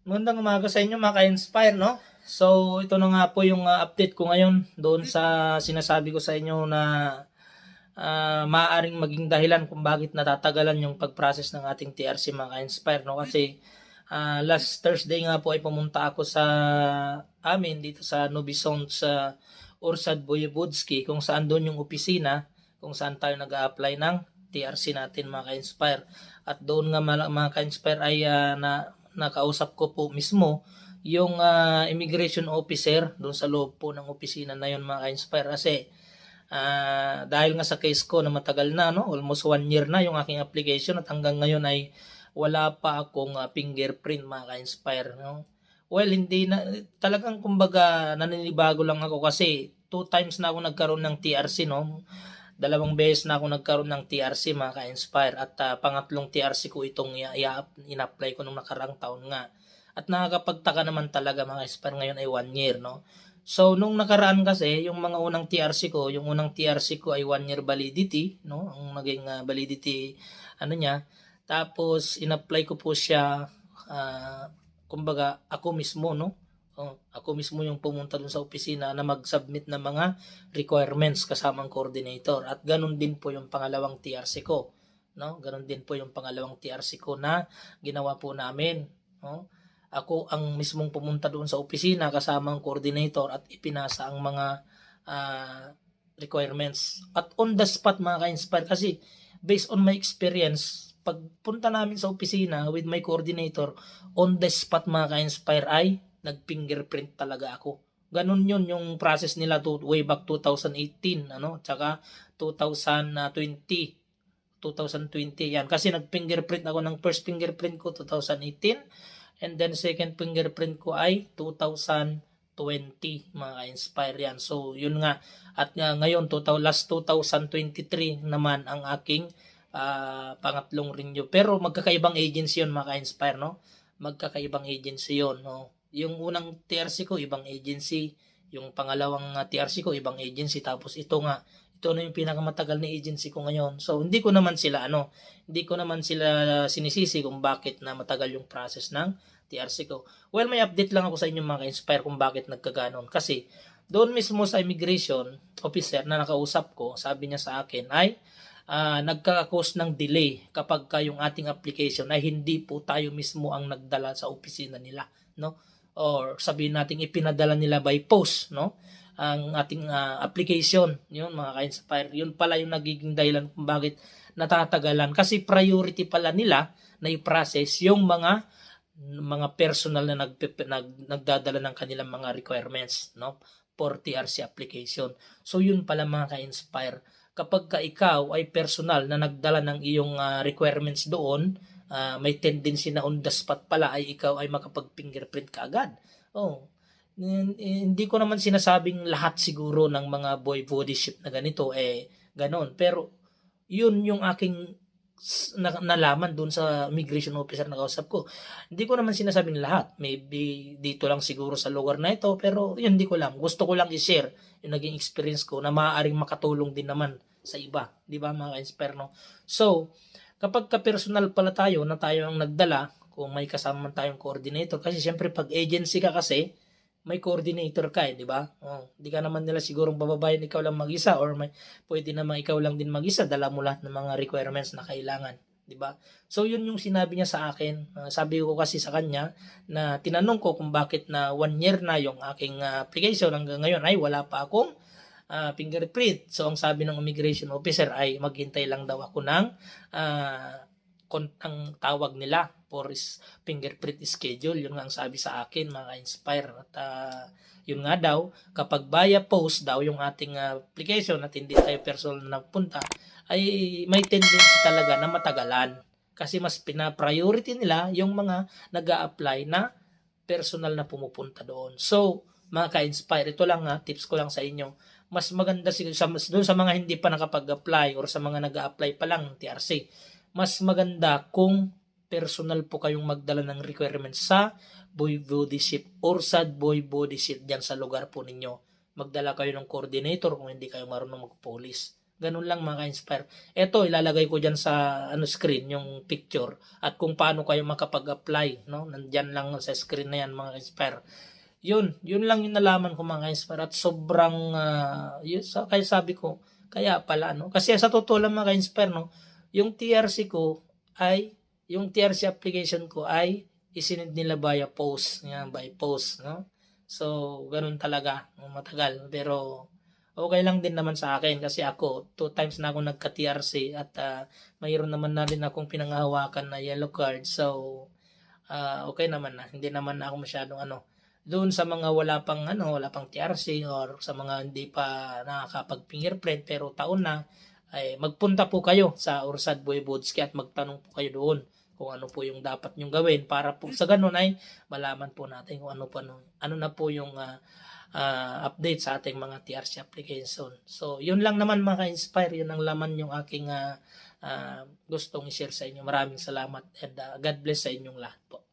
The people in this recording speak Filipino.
Magandang umaga sa inyo mga ka-inspire, no? So, ito na nga po yung uh, update ko ngayon doon sa sinasabi ko sa inyo na uh, maaaring maging dahilan kung bakit natatagalan yung pag-process ng ating TRC mga ka-inspire, no? Kasi uh, last Thursday nga po ay pumunta ako sa amin dito sa Nobison sa Ursad Boyebudski kung saan doon yung opisina kung saan tayo nag apply ng TRC natin mga ka-inspire. At doon nga mga ka-inspire ay uh, na nakausap ko po mismo yung uh, immigration officer doon sa loob po ng opisina na yun mga ka-inspire. Kasi uh, dahil nga sa case ko na matagal na no almost one year na yung aking application at hanggang ngayon ay wala pa akong uh, fingerprint mga ka-inspire no. Well hindi na talagang kumbaga naninibago lang ako kasi two times na ako nagkaroon ng TRC no dalawang beses na ako nagkaroon ng TRC mga ka-inspire at uh, pangatlong TRC ko itong i-apply ko nung nakarang taon nga. At nakakapagtaka naman talaga mga ka-inspire ngayon ay one year no. So nung nakaraan kasi yung mga unang TRC ko, yung unang TRC ko ay one year validity no, ang naging uh, validity ano niya. Tapos in-apply ko po siya uh, kumbaga ako mismo no ako mismo yung pumunta dun sa opisina na mag-submit ng mga requirements kasamang coordinator. At ganun din po yung pangalawang TRC ko. No? Ganun din po yung pangalawang TRC ko na ginawa po namin. No? Ako ang mismong pumunta doon sa opisina kasama ang coordinator at ipinasa ang mga uh, requirements. At on the spot mga ka-inspire kasi based on my experience, pagpunta namin sa opisina with my coordinator, on the spot mga ka-inspire ay nag-fingerprint talaga ako. Ganun yun yung process nila to way back 2018 ano? Tsaka 2020 2020 yan. Kasi nag-fingerprint ako ng first fingerprint ko 2018 and then second fingerprint ko ay 2020 mga inspire yan. So yun nga. At nga ngayon total last 2023 naman ang aking uh, pangatlong renew. Pero magkakaibang agency yun mga inspire no? Magkakaibang agency yun no yung unang TRC ko, ibang agency. Yung pangalawang uh, TRC ko, ibang agency. Tapos ito nga, ito na yung pinakamatagal na agency ko ngayon. So, hindi ko naman sila, ano, hindi ko naman sila sinisisi kung bakit na matagal yung process ng TRC ko. Well, may update lang ako sa inyo mga ka-inspire kung bakit nagkaganon. Kasi, doon mismo sa immigration officer na nakausap ko, sabi niya sa akin ay, uh, nagkakakos ng delay kapag ka yung ating application ay hindi po tayo mismo ang nagdala sa opisina nila, no? Or sabihin natin ipinadala nila by post, no? Ang ating uh, application, yun mga ka-inspire. Yun pala yung nagiging dahilan kung bakit natatagalan. Kasi priority pala nila na i-process yung mga mga personal na nag, nag, nagdadala ng kanilang mga requirements, no? For TRC application. So yun pala mga ka-inspire. Kapag ka ikaw ay personal na nagdala ng iyong uh, requirements doon, uh, may tendency na on the spot pala ay ikaw ay makapag-fingerprint ka agad. Oh, hindi ko naman sinasabing lahat siguro ng mga boy body ship na ganito eh ganon. Pero yun yung aking na, nalaman dun sa immigration officer na kausap ko. Hindi ko naman sinasabing lahat. Maybe dito lang siguro sa lugar na ito. Pero yun, hindi ko lang. Gusto ko lang i-share yung naging experience ko na maaaring makatulong din naman sa iba. Di ba mga inspire no? So, Kapag ka-personal pala tayo na tayo ang nagdala, kung may kasama tayong coordinator, kasi siyempre pag agency ka kasi, may coordinator ka eh, di ba? Oh, di ka naman nila sigurong bababayan ikaw lang mag-isa or may pwede naman ikaw lang din mag-isa, dala mo lahat ng mga requirements na kailangan, di ba? So yun yung sinabi niya sa akin. Uh, sabi ko kasi sa kanya na tinanong ko kung bakit na one year na yung aking uh, application hanggang ngayon ay wala pa akong uh, fingerprint. So ang sabi ng immigration officer ay maghintay lang daw ako ng uh, ang tawag nila for is fingerprint schedule. Yun nga ang sabi sa akin mga inspire at uh, yun nga daw kapag via post daw yung ating application at hindi tayo personal na punta ay may tendency talaga na matagalan kasi mas pina-priority nila yung mga nag apply na personal na pumupunta doon. So, mga ka-inspire, ito lang ha, tips ko lang sa inyo mas maganda siguro sa doon sa mga hindi pa nakapag-apply or sa mga nag-a-apply pa lang ng TRC. Mas maganda kung personal po kayong magdala ng requirements sa boy body ship or sa boy body ship diyan sa lugar po ninyo. Magdala kayo ng coordinator kung hindi kayo marunong mag-police. Ganun lang mga ka-inspire. Ito, ilalagay ko dyan sa ano screen, yung picture. At kung paano kayo makapag-apply. No? Nandyan lang sa screen na yan mga ka-inspire. Yun, yun lang yung nalaman ko mga ka-inspire. At sobrang, ah, yun, sa, kaya sabi ko, kaya pala, no? Kasi sa totoo lang mga ka-inspire, no? Yung TRC ko ay, yung TRC application ko ay isinend nila via post. Yan, by post, no? So, ganun talaga. Matagal. Pero, okay lang din naman sa akin kasi ako, two times na ako nagka-TRC at ah, mayroon naman na rin akong pinanghahawakan na yellow card. So, ah, okay naman na. Hindi naman na ako masyadong ano. Doon sa mga wala pang ano, wala pang TRC or sa mga hindi pa nakakapag-fingerprint pero taon na, ay magpunta po kayo sa Ursad Voivodski at magtanong po kayo doon kung ano po yung dapat nyong gawin para po sa ganun ay malaman po natin kung ano pa ano, ano na po yung ah, ah, update sa ating mga TRC application. So, yun lang naman mga ka-inspire, yun ang laman yung aking ah, ah, gustong i-share sa inyo. Maraming salamat and ah, God bless sa inyong lahat po.